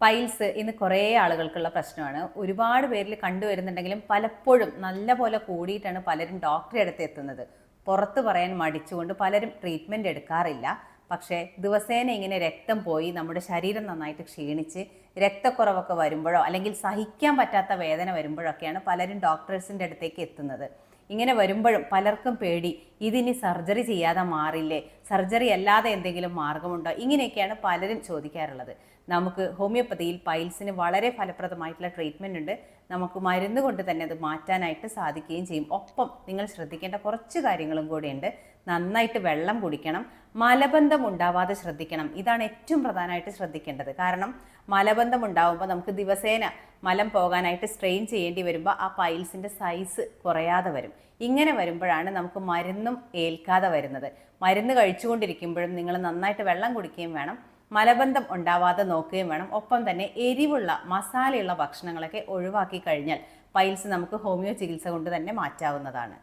Piles ഇന്ന് കുറേ ആളുകൾക്കുള്ള പ്രശ്നമാണ്. ഒരുപാട് പേരിൽ കണ്ടുവരുന്നുണ്ടെങ്കിലും പലപ്പോഴും നല്ല പോലെ കൂടിയിട്ടാണ് പലരും ഡോക്ടറെ അടുത്ത് എത്തുന്നത്. പുറത്ത് പറയാൻ മടിച്ചുകൊണ്ട് പലരും ട്രീറ്റ്മെന്റ് എടുക്കാറില്ല. പക്ഷേ ദിവസേന ഇങ്ങനെ രക്തം പോയി നമ്മുടെ ശരീരം നന്നായിട്ട് ക്ഷീണിച്ച് രക്തക്കുറവൊക്കെ വരുമ്പോഴോ അല്ലെങ്കിൽ സഹിക്കാൻ പറ്റാത്ത വേദന വരുമ്പോഴൊക്കെയാണ് പലരും ഡോക്ടേഴ്സിന്റെ അടുത്തേക്ക് എത്തുന്നത്. ഇങ്ങനെ വരുമ്പോഴും പലർക്കും പേടി ഇതിനി സർജറി ചെയ്യാതെ മാറില്ലേ? സർജറി അല്ലാതെ എന്തെങ്കിലും മാർഗമുണ്ടോ? ഇങ്ങനെയൊക്കെയാണ് പലരും ചോദിക്കാറുള്ളത്. നമുക്ക് ഹോമിയോപ്പതിയിൽ പൈൽസിന് വളരെ ഫലപ്രദമായിട്ടുള്ള ട്രീറ്റ്മെന്റ് ഉണ്ട്. നമുക്ക് മരുന്ന് കൊണ്ട് തന്നെ അത് മാറ്റാനായിട്ട് സാധിക്കുകയും ചെയ്യും. ഒപ്പം നിങ്ങൾ ശ്രദ്ധിക്കേണ്ട കുറച്ച് കാര്യങ്ങളും കൂടിയുണ്ട്. നന്നായിട്ട് വെള്ളം കുടിക്കണം. മലബന്ധം ഉണ്ടാവാതെ ശ്രദ്ധിക്കണം. ഇതാണ് ഏറ്റവും പ്രധാനമായിട്ട് ശ്രദ്ധിക്കേണ്ടത്. കാരണം മലബന്ധം ഉണ്ടാവുമ്പോൾ നമുക്ക് ദിവസേന മലം പോകാനായിട്ട് സ്ട്രെയിൻ ചെയ്യേണ്ടി വരുമ്പോൾ ആ പൈൽസിന്റെ സൈസ് കുറയാതെ വരും. ഇങ്ങനെ വരുമ്പോഴാണ് നമുക്ക് മരുന്നും ഏൽക്കാതെ വരുന്നത്. മരുന്ന് കഴിച്ചുകൊണ്ടിരിക്കുമ്പോഴും നിങ്ങൾ നന്നായിട്ട് വെള്ളം കുടിക്കുകയും വേണം. മലബന്ധം ഉണ്ടാവാതെ നോക്കുകയും വേണം. ഒപ്പം തന്നെ എരിവുള്ള മസാലയുള്ള ഭക്ഷണങ്ങളൊക്കെ ഒഴിവാക്കി കഴിഞ്ഞാൽ പൈൽസ് നമുക്ക് ഹോമിയോ ചികിത്സ കൊണ്ട് തന്നെ മാറ്റാവുന്നതാണ്.